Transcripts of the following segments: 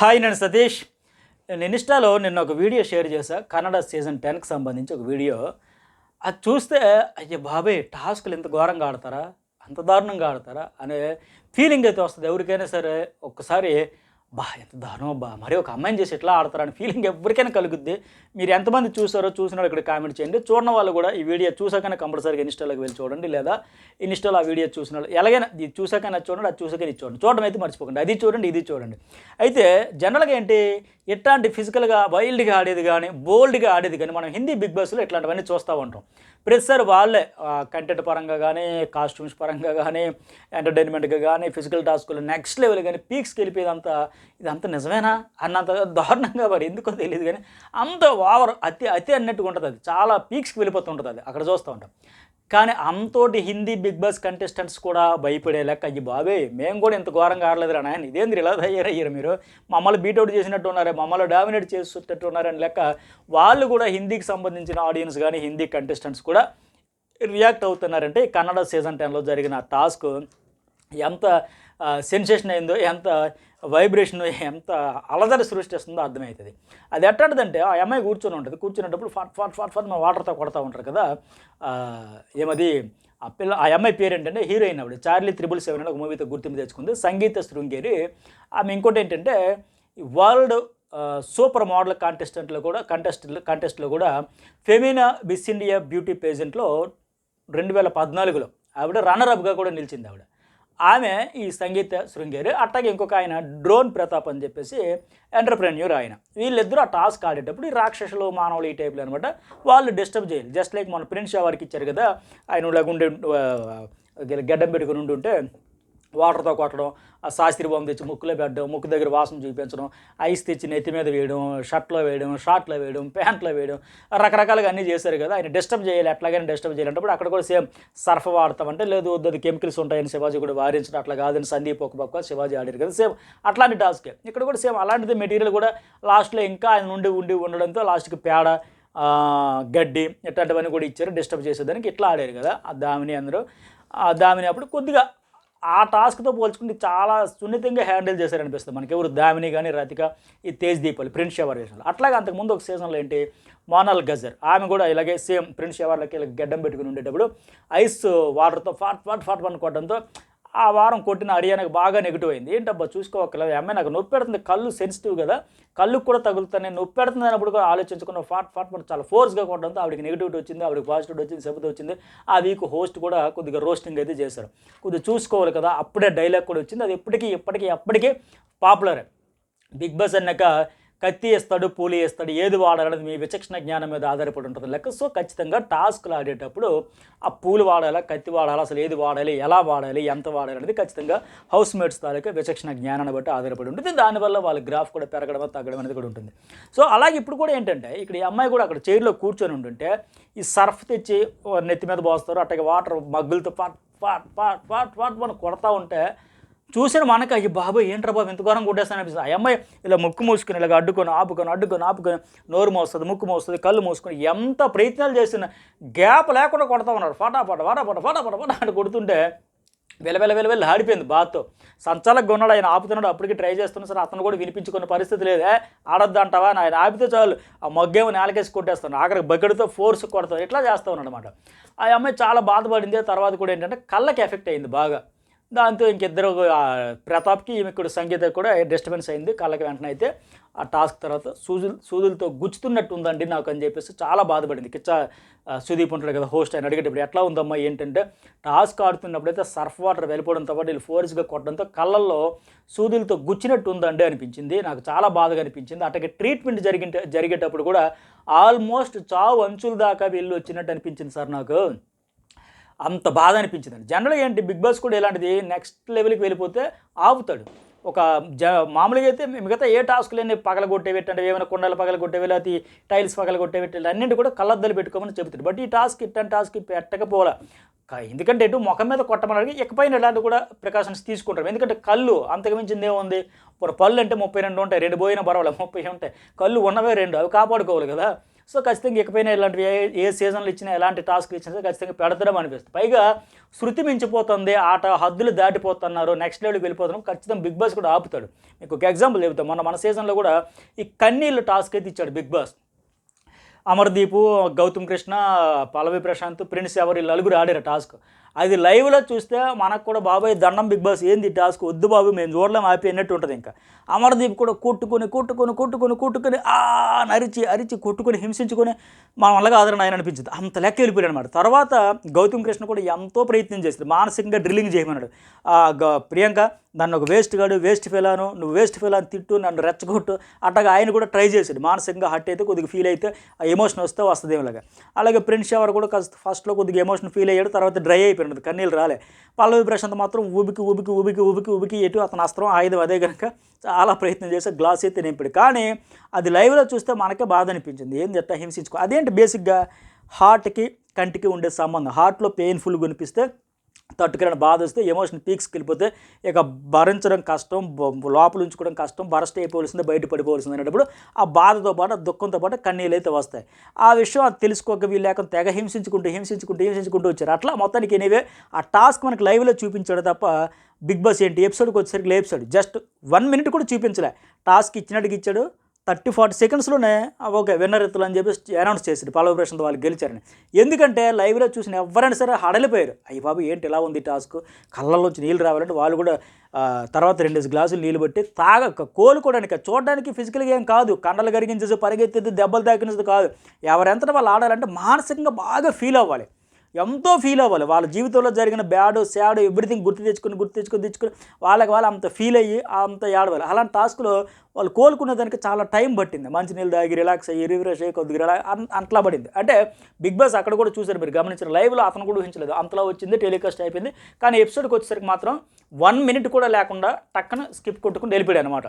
Hi నేను సతీష్. నేను ఇన్స్టాలో నిన్న ఒక వీడియో షేర్ చేశా. కన్నడ సీజన్ టెన్కి సంబంధించి ఒక వీడియో. అది చూస్తే అయ్యో బాబాయ్ టాస్క్లు ఇంత ఘోరంగా ఆడతారా? అంత దారుణంగా ఆడతారా? అనే ఫీలింగ్ అయితే వస్తుంది. ఎవరికైనా సరే ఒక్కసారి బా ఎంత దారుణం బా. మరి ఒక అమ్మాయిని చేసి ఎట్లా ఆడతారని ఫీలింగ్ ఎవరికైనా కలుగుద్ది. మీరు ఎంతమంది చూసారో చూసిన వాళ్ళు ఇక్కడ కామెంట్ చేయండి. చూడని వాళ్ళు కూడా ఈ వీడియో చూసాకనే కంపల్సరీగా ఇన్స్టాలోకి వెళ్ళి చూడండి లేదా ఇన్స్టాలో ఆ వీడియో చూసిన వాళ్ళు. ఎలాగైనా ఇది చూసాకైనా చూడండి అది చూసాకనే ఇది చూడండి. చూడడం అయితే మర్చిపోకండి. అది చూడండి ఇది చూడండి. అయితే జనరల్గా ఏంటి? ఎట్లాంటి ఫిజికల్గా వైల్డ్గా ఆడేది కానీ బోల్డ్గా ఆడేది కానీ మనం హిందీ బిగ్ బాస్లో ఇట్లాంటివన్నీ చూస్తూ ఉంటాం. ప్రతిసారి వాళ్ళే కంటెంట్ పరంగా కానీ కాస్ట్యూమ్స్ పరంగా కానీ ఎంటర్టైన్మెంట్గా కానీ ఫిజికల్ టాస్క్లు నెక్స్ట్ లెవెల్ కానీ పీక్స్కి వెళ్ళిపోయేదంతా ఇదంతా నిజమేనా? అన్నంత దారుణంగా మరి ఎందుకో తెలియదు కానీ అంత ఓవర్ అతి అతి అన్నట్టుగా ఉంటుంది అది. చాలా పీక్స్కి వెళ్ళిపోతుంటుంది అది. అక్కడ చూస్తూ ఉంటాం. కానీ అంతోటి హిందీ బిగ్ బాస్ కంటెస్టెంట్స్ కూడా భయపడే లెక్క. అయ్యి బాబే మేము కూడా ఇంత ఘోరంగా ఆడలేదురా నాయన. ఇదేంది ఇలా తయారయ్యారు మీరు? మమ్మల్ని బీటౌట్ చేసినట్టు ఉన్నారే మమ్మల్ని డామినేట్ చేసేటట్టు ఉన్నారని లెక్క. వాళ్ళు కూడా హిందీకి సంబంధించిన ఆడియన్స్ కానీ హిందీ కంటెస్టెంట్స్ కూడా రియాక్ట్ అవుతున్నారంటే కన్నడ సీజన్ టెన్లో జరిగిన టాస్క్ ఎంత సెన్సేషన్ అయిందో ఎంత వైబ్రేషన్ ఎంత అలదరి సృష్టిస్తుందో అర్థమవుతుంది. అది ఎట్లాంటిదంటే ఆ అమ్మాయి కూర్చొని ఉంటుంది. కూర్చునేటప్పుడు ఫాట్ ఫాట్ ఫాట్ ఫాట్ మన వాటర్తో కొడతా ఉంటారు కదా. ఏమది? ఆ పిల్ల ఆ అమ్మాయి పేరు ఏంటంటే హీరోయిన్ ఆవిడ. చార్లీ త్రిబుల్ సెవెన్ అని ఒక మూవీతో గుర్తింపు తెచ్చుకుంది. సంగీత శృంగేరి. ఆమె ఇంకోటి ఏంటంటే వరల్డ్ సూపర్ మోడల్ కాంటెస్టెంట్లో కూడా కంటెస్ట్ కంటెస్ట్లో కూడా ఫెమినా మిస్ ఇండియా బ్యూటీ పేజెంట్లో రెండు వేల పద్నాలుగులో ఆవిడ రన్నర్ అప్గా కూడా నిలిచింది ఆవిడ. ఆమె ఈ సంగీత శృంగేరి అట్లాగే ఇంకొక ఆయన డ్రోన్ ప్రతాప్ అని చెప్పేసి ఎంటర్ప్రెన్యూర్ ఆయన. వీళ్ళిద్దరూ ఆ టాస్క్ ఆడేటప్పుడు ఈ రాక్షసులు మానవులు ఈ టైప్లో అనమాట వాళ్ళు డిస్టర్బ్ చేయాలి. జస్ట్ లైక్ మన ప్రిన్స్ వారికి ఇచ్చారు కదా ఆయన ఇలాగుండే ఆ, గడ్డం పెట్టుకుని ఉండి ఉంటే వాటర్తో కొట్టడం ఆ శాస్త్రి బొమ్మ తెచ్చి ముక్కులో పెట్టడం ముక్కు దగ్గర వాసన చూపించడం ఐస్ తెచ్చి నెత్తి మీద వేయడం షర్ట్లో వేయడం షార్ట్లో వేయడం ప్యాంట్లో వేయడం రకరకాలుగా అన్నీ చేశారు కదా. ఆయన డిస్టర్బ్ చేయాలి ఎట్లాగైనా డిస్టర్బ్ చేయాలంటే అక్కడ కూడా సేమ్ సర్ఫ్ వాడతామంటే లేదు వద్దు అది కెమికల్స్ ఉంటాయని శివాజీ కూడా వారించడం అట్లా కాదని సందీప్ ఒక పక్క శివాజీ ఆడారు కదా. సేమ్ అట్లాంటి టాస్కే ఇక్కడ కూడా సేమ్ అలాంటిది మెటీరియల్ కూడా లాస్ట్లో ఇంకా ఆయన నుండి ఉండి ఉండడంతో లాస్ట్కి పేడ గడ్డి ఇట్లాంటివన్నీ కూడా ఇచ్చారు డిస్టర్బ్ చేసేదానికి ఇట్లా ఆడారు కదా. ఆ దామిని అందరూ ఆ దామిని అప్పుడు కొద్దిగా ఆ టాస్క్తో పోల్చుకుంటే చాలా సున్నితంగా హ్యాండిల్ చేశారనిపిస్తుంది. మనకి ఎవరు దామిని కానీ రతిక ఈ తేజ్ దీపాలు ప్రిన్స్ షవర్ చేసిన అట్లాగే అంతకుముందు ఒక సీజన్లో ఏంటి మోనల్ గజర్. ఆమె కూడా ఇలాగే సేమ్ ప్రిన్స్ షవర్లకి ఇలా గడ్డం పెట్టుకుని ఉండేటప్పుడు ఐస్ వాటర్తో ఫాట్ ఫాట్ ఫాట్ పనుకోవడంతో కొట్టడంతో ఆ వారం కొట్టిన హర్యానాకు బాగా నెగిటివ్ అయింది. ఏంటబ్బా చూసుకోవక్కర్లేదు. అమ్మాయి నాకు నొప్పి పెడుతుంది. కళ్ళు సెన్సిటివ్ కదా. కళ్ళుకు కూడా తగులుతాయి నేను నొప్పి పెడుతుంది అన్నప్పుడు కూడా ఆలోచించుకున్న ఫాట్ ఫాట్ ఫాట్ చాలా ఫోర్స్గా కొట్టడంతో ఆవిడకి నెగిటివిటీ వచ్చింది. ఆవిడకి పాజిటివ్ వచ్చింది సెబుత్ వచ్చింది. ఆ వీక్ హోస్ట్ కూడా కొద్దిగా రోస్టింగ్ అయితే చేశారు. కొద్దిగా చూసుకోవాలి కదా. అప్పుడే డైలాగ్ కూడా వచ్చింది. అది ఎప్పటికీ ఎప్పటికీ ఎప్పటికీ పాపులర్ బిగ్ బాస్ అన్నాక కత్తి వేస్తాడు పూలి వేస్తాడు ఏది వాడాలనేది మీ విచక్షణ జ్ఞానం మీద ఆధారపడి ఉంటుంది. లెక్క సో ఖచ్చితంగా టాస్క్లు ఆడేటప్పుడు ఆ పూలు వాడాలా కత్తి వాడాలా అసలు ఏది వాడాలి ఎలా వాడాలి ఎంత వాడాలి అనేది ఖచ్చితంగా హౌస్ మేట్స్ తాలూకా విచక్షణ జ్ఞానాన్ని బట్టి ఆధారపడి ఉంటుంది. దానివల్ల వాళ్ళ గ్రాఫ్ కూడా పెరగడం తగ్గడం అనేది కూడా ఉంటుంది. సో అలాగే ఇప్పుడు కూడా ఏంటంటే ఇక్కడ ఈ అమ్మాయి కూడా అక్కడ చైర్లో కూర్చొని ఉంటుంటే ఈ సర్ఫ్ తెచ్చి నెత్తి మీద పోస్తారు అట్టగే వాటర్ మగ్గులతో పాట్ పాట్ పాట్ పాట్ పాట్ మనం కొడతా ఉంటే చూసిన మనకి అయ్యి బాబాయ్ ఏంట్రా బాబు ఎంత ఘోరం కొట్టేస్తాను అనిపిస్తుంది. ఆ అమ్మాయి ఇలా ముక్కు మూసుకుని ఇలాగ అడ్డుకొని ఆపుకొని అడ్డుకొని ఆపుకొని నోరు మోస్తుంది ముక్కు మోస్తుంది కళ్ళు మూసుకొని ఎంత ప్రయత్నాలు చేసిన గ్యాప్ లేకుండా కొడతా ఉన్నారు. ఫటాఫట ఫటాఫట ఫటాఫట ఫట అని కొడుతుంటే వెలవెల వెలవెల ఆడిపోయింది బాత్తో. సంచాలకు కొన్నాడు ఆయన ఆపుతున్నాడు అప్పటికి ట్రై చేస్తున్నా సరే అతను కూడా వినిపించుకున్న పరిస్థితి లేదే. ఆడొద్దు అంటావా ఆయన ఆపితే చాలు ఆ మొగ్గేమో నేలకేసి కొట్టేస్తాను. ఆఖరికి బకెట్తో ఫోర్స్ కొడతాను. ఇట్లా చేస్తూ ఉన్నాడు అనమాట ఆ అమ్మాయి చాలా బాధపడింది. తర్వాత కూడా ఏంటంటే కళ్ళకి ఎఫెక్ట్ అయింది బాగా. దాంతో ఇంకిద్దరు ప్రతాప్కి ఈమె సంగీత కూడా డిస్టర్బెన్స్ అయింది. కళ్ళకి వెంటనే అయితే ఆ టాస్క్ తర్వాత సూదులు సూదులతో గుచ్చుతున్నట్టు ఉందండి నాకు అని చెప్పేసి చాలా బాధపడింది. కిచ్చా సుదీప్ ఉంటాడు కదా హోస్ట్ ఆయన అడిగేటప్పుడు ఎట్లా ఉందమ్మా ఏంటంటే టాస్క్ ఆడుతున్నప్పుడైతే సర్ఫ్ వాటర్ వెళ్ళిపోవడంతో పాటు వీళ్ళు ఫోర్స్గా కొట్టడంతో కళ్ళల్లో సూదులతో గుచ్చినట్టు ఉందండి అనిపించింది. నాకు చాలా బాధగా అనిపించింది. అట్లాగే ట్రీట్మెంట్ జరిగిన జరిగేటప్పుడు కూడా ఆల్మోస్ట్ చావు అంచుల దాకా వీళ్ళు వచ్చినట్టు అనిపించింది సార్ నాకు. అంత బాధ అనిపించింది జనరల్గా ఏంటి బిగ్ బాస్ కూడా ఇలాంటిది నెక్స్ట్ లెవెల్కి వెళ్ళిపోతే ఆపుతాడు. ఒక జ మామూలుగా అయితే మిగతా ఏ టాస్క్లన్నీ పగలగొట్టేవి ఏమైనా కొండలు పగలగొట్టేవి లేకపోతే టైల్స్ పగలగొట్టేవి అన్నింటి కూడా కళ్ళద్దలు పెట్టుకోమని చెబుతాడు. బట్ ఈ టాస్క్ ఇట్టని టాస్క్ పెట్టకపోలే ఎందుకంటే ఎటు ముఖం మీద కొట్టమని ఇకపైన ఇలాంటి కూడా ప్రికాషన్స్ తీసుకుంటారు. ఎందుకంటే కళ్ళు అంతకుమించింది ఏముంది? ఇప్పుడు పళ్ళు అంటే ముప్పై రెండు ఉంటాయి. రెండు పోయినా పర్వాలేదు ముప్పై ఉంటాయి. కళ్ళు ఉన్నవే రెండు అవి కాపాడుకోవాలి కదా. సో ఖచ్చితంగా ఇకపైన ఇలాంటివి ఏ ఏ సీజన్లు ఇచ్చినా ఎలాంటి టాస్క్లు ఇచ్చినా సరే ఖచ్చితంగా పెడతడం అనిపిస్తుంది. పైగా శృతి మించిపోతుంది ఆట హద్దులు దాటిపోతున్నారు నెక్స్ట్ లెవెల్కి వెళ్ళిపోతున్నాం ఖచ్చితంగా బిగ్ బాస్ కూడా ఆపుతాడు. మీకు ఒక ఎగ్జాంపుల్ చెబుతాం మొన్న మన సీజన్లో కూడా ఈ కన్నీళ్ళు టాస్క్ అయితే ఇచ్చాడు Bigg Boss. Amardeep Gautam Krishna Pallavi Prashanth prince ఎవరు వీళ్ళు నలుగురు ఆడారు టాస్క్ అది లైవ్లో చూస్తే మనకు కూడా బాబాయ్ దండం బిగ్ బాస్ ఏంది టాస్క్? వద్దు బాబు మేము చూడలేం ఆపి అన్నట్టు ఉంటుంది ఇంకా. అమర్దీప్ కూడా కొట్టుకొని కొట్టుకొని కొట్టుకొని కొట్టుకొని ఆ అరిచి అరిచి కొట్టుకొని హింసించుకొని మన వల్ల ఆదరణ ఆయన అనిపించింది. అంత లెక్క వెళ్ళిపోయాడు అనమాట తర్వాత గౌతమ్ కృష్ణ కూడా ఎంతో ప్రయత్నం చేశాడు. మానసికంగా డ్రిల్లింగ్ చేయమన్నాడు. ఆ గ- ప్రియాంక నన్ను ఒక వేస్ట్ గాడు వేస్ట్ ఫెలాను నువ్వు వేస్ట్ ఫెలాను తిట్టు నన్ను రెచ్చగొట్టు అట్టగా ఆయన కూడా ట్రై చేశాడు. మానసికంగా హట్ అయితే కొద్దిగా ఫీల్ అయితే ఆ ఎమోషన్ వస్తే వస్తుంది ఏమిలాగా అలాగే ప్రిన్స్ షవర్ కూడా కాస్త ఫస్ట్లో కొద్దిగా ఎమోషన్ ఫీల్ అయ్యాడు తర్వాత డ్రై అయిపోయినది కన్నీళ్ళు రాలే. పల్లవి ప్రశాంత్ మాత్రం ఊబికి ఊబికి ఊబికి ఊబికి ఊబికి ఎటు అతను అస్త్రం ఆయుధం అదే కనుక చాలా ప్రయత్నం చేసి గ్లాస్ అయితే నింపాడు. కానీ అది లైవ్లో చూస్తే మనకే బాధ అనిపించింది. ఏంది ఎట్టా హింసించుకో? అదేంటి బేసిక్గా హార్ట్కి కంటికి ఉండే సంబంధం. హార్ట్లో పెయిన్ఫుల్గా అనిపిస్తే తట్టుకుని బాధ వస్తే ఎమోషన్ పీక్స్కి వెళ్ళిపోతే ఇక భరించడం కష్టం లోపల ఉంచుకోవడం కష్టం బరస్ట్ అయిపోవలసిందే బయట పడిపోవలసింది అనేటప్పుడు ఆ బాధతో పాటు ఆ దుఃఖంతో పాటు కన్నీళ్ళు అయితే వస్తాయి. ఆ విషయం అది తెలుసుకోక వీళ్ళు లేకుండా తెగ హింసించుకుంటూ హింసించుకుంటూ హింసించుకుంటూ వచ్చారు. అట్లా మొత్తానికి ఎనీవే ఆ టాస్క్ మనకి లైవ్లో చూపించాడు తప్ప బిగ్ బాస్ ఏంటి? ఎపిసోడ్కి వచ్చేసరికి ఎపిసోడ్ జస్ట్ వన్ మినిట్ కూడా చూపించలే. టాస్క్ ఇచ్చినట్టుగా ఇచ్చాడు. థర్టీ ఫార్టీ సెకండ్స్లోనే ఓకే విన్నర్ ఎత్తులు అని చెప్పి అనౌన్స్ చేశారు. పల్లవ ప్రశ్న వాళ్ళు గెలిచారని. ఎందుకంటే లైవ్లో చూసిన ఎవరైనా సరే హడలిపోయారు. అయ్యి బాబు ఏంటి ఇలా ఉంది టాస్క్? కళ్ళల్లోంచి నీళ్ళు రావాలంటే వాళ్ళు కూడా తర్వాత రెండు గ్లాసులు నీళ్ళు పెట్టి తాగ కోలుకోవడానికి చూడడానికి ఫిజికల్గా ఏం కాదు. కండలు కరిగించేసి పరిగెత్తేది దెబ్బలు తాకినది కాదు. ఎవరెంతటా వాళ్ళు ఆడాలంటే మానసికంగా బాగా ఫీల్ అవ్వాలి. ఎంతో ఫీల్ అవ్వాలి. వాళ్ళ జీవితంలో జరిగిన బ్యాడ్ సాడ్ ఎవ్రీథింగ్ గుర్తు తెచ్చుకుని గుర్తు తెచ్చుకుని తెచ్చుకుని వాళ్ళకి వాళ్ళు అంత ఫీల్ అయ్యి అంత ఏడవాలి. అలాంటి టాస్క్లో వాళ్ళు కోలుకునే దానికి చాలా టైం పట్టింది. మంచి నీళ్ళు తాగి రిలాక్స్ అయ్యి రిఫ్రెష్ అయ్యి కొద్దిగా రిలా అట్లా పడింది. అంటే బిగ్ బాస్ అక్కడ కూడా చూసారు మీరు గమనించారు లైవ్లో అతను కూడా ఊహించలేదు. అంతలా వచ్చింది టెలికాస్ట్ అయిపోయింది. కానీ ఎపిసోడ్కి వచ్చేసరికి మాత్రం వన్ మినిట్ కూడా లేకుండా టక్కన స్కిప్ కొట్టుకుని వెళ్ళిపోయాడు అనమాట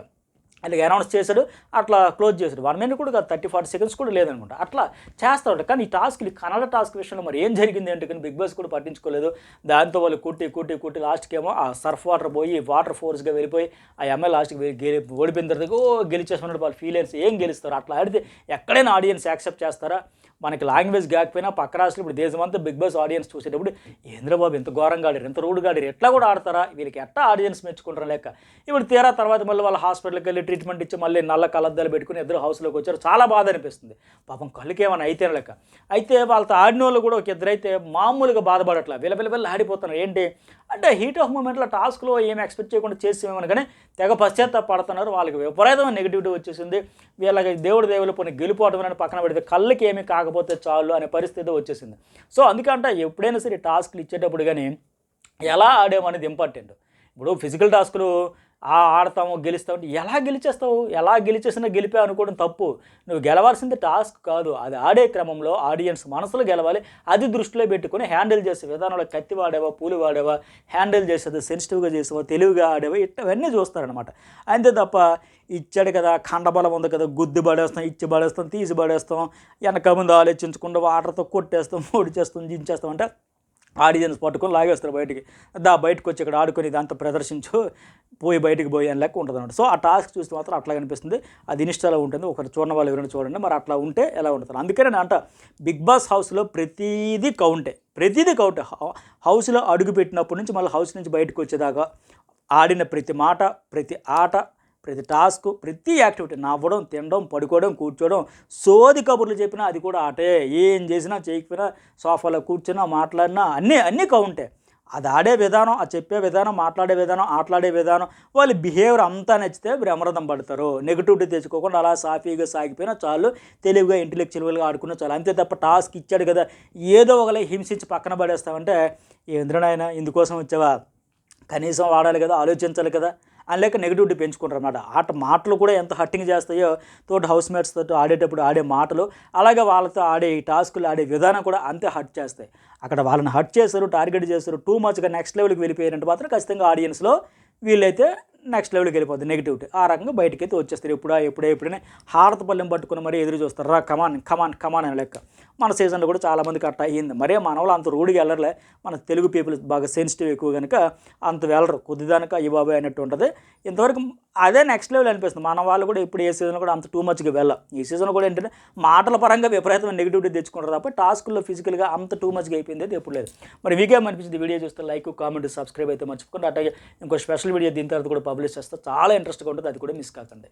అలాగే అనౌన్స్ చేశాడు అట్లా క్లోజ్ చేశాడు. వన్ మినిట్ కూడా థర్టీ ఫార్టీ సెకండ్స్ కూడా లేదనుకుంటా. అట్లా చేస్తాడు. కానీ ఈ టాస్క్ కన్నడ టాస్క్ విషయంలో మరి ఏం జరిగింది అంటే కానీ బిగ్ బాస్ కూడా పట్టించుకోలేదు. దాంతో వాళ్ళు కుట్టి కుట్టి కుట్టి లాస్ట్కి ఏమో ఆ సర్ఫ్ వాటర్ పోయి వాటర్ ఫోర్స్గా వెళ్ళిపోయి ఆ ఎమ్మెల్యే లాస్ట్కి గెలి ఓడిపోయిన తర్వాత ఓ గెలిచేసుకున్నాడు వాళ్ళు. ఫీలియన్స్ ఏం గెలుస్తారు? అట్లా ఆడితే ఎక్కడైనా ఆడియన్స్ యాక్సెప్ట్ చేస్తారా? మనకి లాంగ్వేజ్ కాకపోయినా పక్క రాష్ట్రం ఇప్పుడు దేశమంతా బిగ్ బాస్ ఆడియన్స్ చూసేటప్పుడు ఏంద్రబాబు ఎంత ఘోరంగా ఆడారు ఎంత రూడ్గా ఆడారు ఎట్లా కూడా ఆడతారా? వీళ్ళకి ఎట్లా ఆడియన్స్ మెచ్చుకుంటారు లేక ఇప్పుడు తీరా తర్వాత మళ్ళీ వాళ్ళ హాస్పిటల్కి వెళ్ళి ట్రీట్మెంట్ ఇచ్చి మళ్ళీ నల్ల కలద్దాలు పెట్టుకుని ఇద్దరు హౌస్లోకి వచ్చారు. చాలా బాధ అనిపిస్తుంది. పాపం కళ్ళకి ఏమైనా అయితే లెక్క. అయితే వాళ్ళతో ఆడిన వాళ్ళు కూడా ఒక ఇద్దరైతే మామూలుగా బాధపడట్లా. వీళ్ళ పిల్ల పిల్లలు ఆడిపోతున్నారు. ఏంటి? అంటే హీట్ ఆఫ్ మూమెంట్లో టాస్క్లో ఏం ఎక్స్పెక్ట్ చేయకుండా చేసేమని కానీ తెగ పశ్చాత్తాపడుతున్నారు. వాళ్ళకి విపరీతమైన నెగిటివిటీ వచ్చేసింది. వీళ్ళకి దేవుడు దేవుళ్ళు పోనీ గెలిపోవడం అని పక్కన పెడితే కళ్ళకి ఏమీ కాకపోతే చాలు అనే పరిస్థితి వచ్చేసింది. సో అందుకంటే ఎప్పుడైనా సరే టాస్క్లు ఇచ్చేటప్పుడు కానీ ఎలా ఆడామనేది ఇంపార్టెంట్. ఇప్పుడు ఫిజికల్ టాస్కులు ఆ ఆడతాము గెలుస్తాము అంటే ఎలా గెలిచేస్తావు? ఎలా గెలిచేసినా గెలిపే అనుకోవడం తప్పు. నువ్వు గెలవాల్సింది టాస్క్ కాదు. అది ఆడే క్రమంలో ఆడియన్స్ మనసులో గెలవాలి. అది దృష్టిలో పెట్టుకొని హ్యాండిల్ చేసే విధానంలో కత్తి వాడేవా పూలు వాడేవా హ్యాండిల్ చేసేది సెన్సిటివ్గా చేసేవా తెలివిగా ఆడేవా ఇవన్నీ చూస్తారనమాట అంతే తప్ప ఇచ్చాడు కదా ఖండబలం ఉంది కదా గుద్ది పడేస్తాం ఇచ్చి పడేస్తాం తీసి పడేస్తాం వెనక ముందు ఆలోచించకుండా వాటర్తో కొట్టేస్తాం ఓడిచేస్తాం దించేస్తాం అంటే ఆడియన్స్ పట్టుకొని లాగేస్తారు బయటికి. దా బయటకు వచ్చి ఇక్కడ ఆడుకొని ఇదంతా ప్రదర్శించు. పోయి బయటకు పోయి అని లెక్క ఉంటుంది అనమాట సో ఆ టాస్క్ చూస్తే మాత్రం అట్లా కనిపిస్తుంది. అది ఇన్స్టాలో ఉంటుంది. ఒకరు చూడని వాళ్ళు ఎవరైనా చూడండి. మరి అట్లా ఉంటే ఎలా ఉంటుంది? అందుకనే నేను అంట బిగ్ బాస్ హౌస్లో ప్రతిదీ కౌంటే. ప్రతిదీ కౌంటే. హౌస్లో అడుగు పెట్టినప్పటి నుంచి మళ్ళీ హౌస్ నుంచి బయటకు వచ్చేదాకా ఆడిన ప్రతి మాట ప్రతి ఆట ప్రతి టాస్క్ ప్రతి యాక్టివిటీ నవ్వడం తినడం పడుకోవడం కూర్చోవడం సోది కబుర్లు చెప్పినా అది కూడా ఆటే. ఏం చేసినా చేయకపోయినా సోఫాలో కూర్చున్నా మాట్లాడినా అన్నీ అన్నీ కౌంటే. అది ఆడే విధానం ఆ చెప్పే విధానం మాట్లాడే విధానం ఆటలాడే విధానం వాళ్ళ బిహేవియర్ అంతా నచ్చితే బ్రహ్మరథం పడతారు. నెగిటివిటీ తెచ్చుకోకుండా అలా సాఫీగా సాగిపోయినా చాలు తెలివిగా ఇంటెలెక్చువల్గా ఆడుకున్నా చాలు. అంతే తప్ప టాస్క్ ఇచ్చాడు కదా ఏదో ఒకలా హింసించి పక్కన పడేస్తామంటే ఏంద్రనాయన ఇందుకోసం వచ్చావా? కనీసం వాడాలి కదా ఆలోచించాలి కదా. లేక నెగిటివిటీ పెంచుకుంటారు అనమాట ఆట మాటలు కూడా ఎంత హట్టింగ్ చేస్తాయో తోటి హౌస్ మేట్స్ తోటి ఆడేటప్పుడు ఆడే మాటలు అలాగే వాళ్ళతో ఆడే ఈ టాస్కులు ఆడే విధానం కూడా అంతే హట్ చేస్తాయి. అక్కడ వాళ్ళని హట్ చేస్తారు టార్గెట్ చేస్తారు టూ మచ్గా నెక్స్ట్ లెవెల్కి వెళ్ళిపోయారంటే మాత్రం ఖచ్చితంగా ఆడియన్స్లో వీళ్ళైతే నెక్స్ట్ లెవెల్కి వెళ్ళిపోతుంది నెగిటివిటీ ఆ రకంగా బయటకి అయితే వచ్చేస్తారు. ఎప్పుడా ఎప్పుడే ఎప్పుడైనా హారత పల్లెం పట్టుకుని మరీ ఎదురు చూస్తారు. రా కమాన్ కమాన్ కమాన్ అనే లెక్క. మన సీజన్లో కూడా చాలామంది కట్ అయ్యింది. మరే మన వాళ్ళు అంత రూడికి వెళ్ళరులే. మన తెలుగు పీపుల్ బాగా సెన్సిటివ్ ఎక్కువ కనుక అంత వెళ్ళరు. కొద్దిదానిక ఈ బాబాయ్ అన్నట్టు ఉంటుంది. ఇంతవరకు అదే నెక్స్ట్ లెవెల్ అనిపిస్తుంది. మన వాళ్ళు కూడా ఇప్పుడు ఏ సీజన్ కూడా అంత టూ మచ్గా వెళ్ళ. ఈ సీజన్ కూడా ఏంటంటే మాటల పరంగా విపరీతమైన నెగిటివిటీ తెచ్చుకుంటారు తప్ప టాస్క్లో ఫిజికల్గా అంత టూ మచ్గా అయిపోయింది అయితే ఎప్పుడు లేదు. మరి వీకేం అనిపించింది వీడియో చూస్తే లైక్ కామెంట్ సబ్స్క్రైబ్ అయితే మర్చిపోకుండా. అట్లాగే ఇంకో స్పెషల్ వీడియో దీని తర్వాత కూడా పబ్లిష్ చేస్తే. చాలా ఇంట్రెస్ట్గా ఉంటుంది. అది కూడా మిస్ కాకండి.